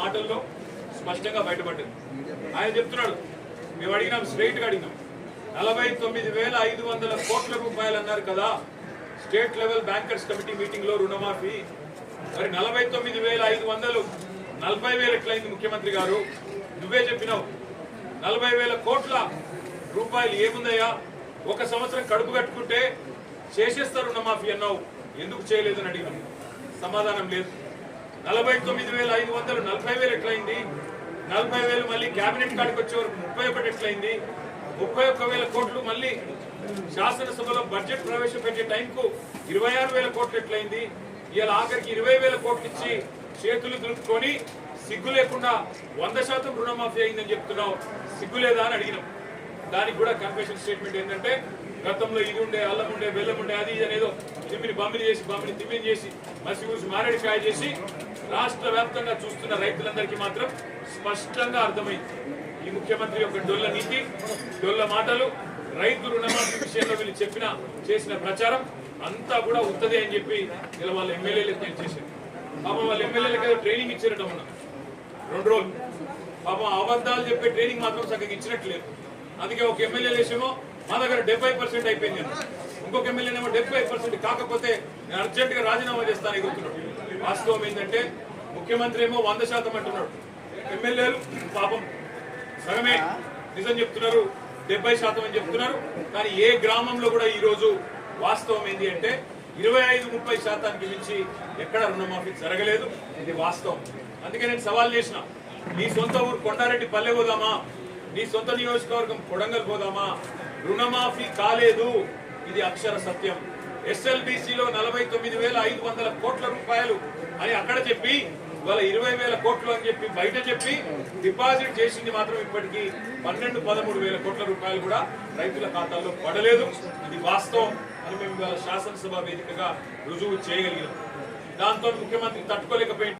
మాటల్లో స్పష్టంగా బయటపడ్డది. ఆయన చెప్తున్నాడు మేము అడిగినాం స్ట్రైట్గా అడిగినాం. నలభై తొమ్మిది వేల ఐదు వందల కోట్ల రూపాయలు అన్నారు కదా స్టేట్ లెవెల్ బ్యాంకర్స్ కమిటీ మీటింగ్లో రుణమాఫీ. మరి నలభై తొమ్మిది వేల ఐదు వందలు నలభై వేలు ఎట్లయింది ముఖ్యమంత్రి గారు? నువ్వే చెప్పినావు. నలభై వేల కోట్ల రూపాయలు ఏముందయ్యా? ఒక సంవత్సరం కడుపు కట్టుకుంటే చేసేస్తారు రుణమాఫీ అన్నావు. ఎందుకు చేయలేదని అడిగాను సమాధానం లేదు. నలభై తొమ్మిది వేల ఐదు వందలు నలభై వేలు ఎట్లయింది? నలభై వేలు మళ్ళీ కేబినెట్ కాడికి వచ్చే వరకు ముప్పై ఒకటి ఎట్లయింది? ముప్పై ఒక్క వేల కోట్లు మళ్ళీ శాసనసభలో బడ్జెట్ ప్రవేశపెట్టే టైంకు ఇరవై ఆరు వేల కోట్లు ఎట్లయింది? ఇవాళ ఆఖరికి ఇరవై వేల కోట్లు ఇచ్చి చేతులు దులుపుకొని సిగ్గు లేకుండా వంద శాతం రుణమాఫీ అయిందని చెప్తున్నావు. సిగ్గు లేదా అని అడిగినాం. దానికి కూడా కన్ఫెషన్ స్టేట్మెంట్ ఏంటంటే గతంలో ఇది ఉండే అల్లం ఉండే బెల్లం ఉండే అది ఇది అనేదో తిమ్మిని బమ్మిని చేసి బమ్మిని తిమ్మిని చేసి మసి ఊసి మారేడికాయ చేసి రాష్ట్ర వ్యాప్తంగా చూస్తున్న రైతులందరికీ మాత్రం స్పష్టంగా అర్థమైంది. ఈ ముఖ్యమంత్రి యొక్క డొల్ల నీతి డొల్ల మాటలు రైతు రుణమాఫీ విషయంలో వీళ్ళు చెప్పిన చేసిన ప్రచారం అంతా కూడా ఉత్తదే అని చెప్పి ఇలా వాళ్ళ ఎమ్మెల్యేలకు నేను చేశాను. పాపం వాళ్ళ ఎమ్మెల్యేలకు ఏదో ట్రైనింగ్ ఇచ్చారట మొన్న. రెండు రోజులు. పాపం అబద్ధాలు చెప్పే ట్రైనింగ్ మాత్రం సగం ఇచ్చినట్లేదు అందుకే ఒక ఎమ్మెల్యే లేచేమో మా దగ్గర డెబ్బై పర్సెంట్ అయిపోయింది ఇంకొక ఎమ్మెల్యేనేమో డెబ్బై పర్సెంట్ కాకపోతే నేను అర్జెంట్గా రాజీనామా చేస్తాను ఎగురుతున్నాడు వాస్తవం ఏంటంటే ముఖ్యమంత్రి ఏమో వంద శాతం అంటున్నాడు. ఎమ్మెల్యేలు పాపం సగమే నిజం చెప్తున్నారు డెబ్బై శాతం అని చెప్తున్నారు. కానీ ఏ గ్రామంలో కూడా ఈ రోజు వాస్తవం ఏంటి అంటే ఇరవై ఐదు ముప్పై శాతానికి మించి ఎక్కడ రుణమాఫీ జరగలేదు. ఇది వాస్తవం. అందుకే నేను సవాల్ చేసిన నీ సొంత ఊరు కొండారెడ్డి పల్లె పోదామా? నీ సొంత నియోజకవర్గం కొడంగల్ పోదామా? రుణమాఫీ కాలేదు. ఇది అక్షర సత్యం. ఎస్ఎల్బిసిలో నలభై తొమ్మిది వేల ఐదు వందల కోట్ల రూపాయలు అని అక్కడ చెప్పి ఇవాళ ఇరవై వేల కోట్లు అని చెప్పి బయట చెప్పి డిపాజిట్ చేసింది మాత్రం ఇప్పటికీ పన్నెండు పదమూడు వేల కోట్ల రూపాయలు కూడా రైతుల ఖాతాల్లో పడలేదు. ఇది వాస్తవం అని మేము ఇవాళ శాసనసభ వేదికగా రుజువు చేయగలిగినాం దాంతో ముఖ్యమంత్రి తట్టుకోలేకపోయింది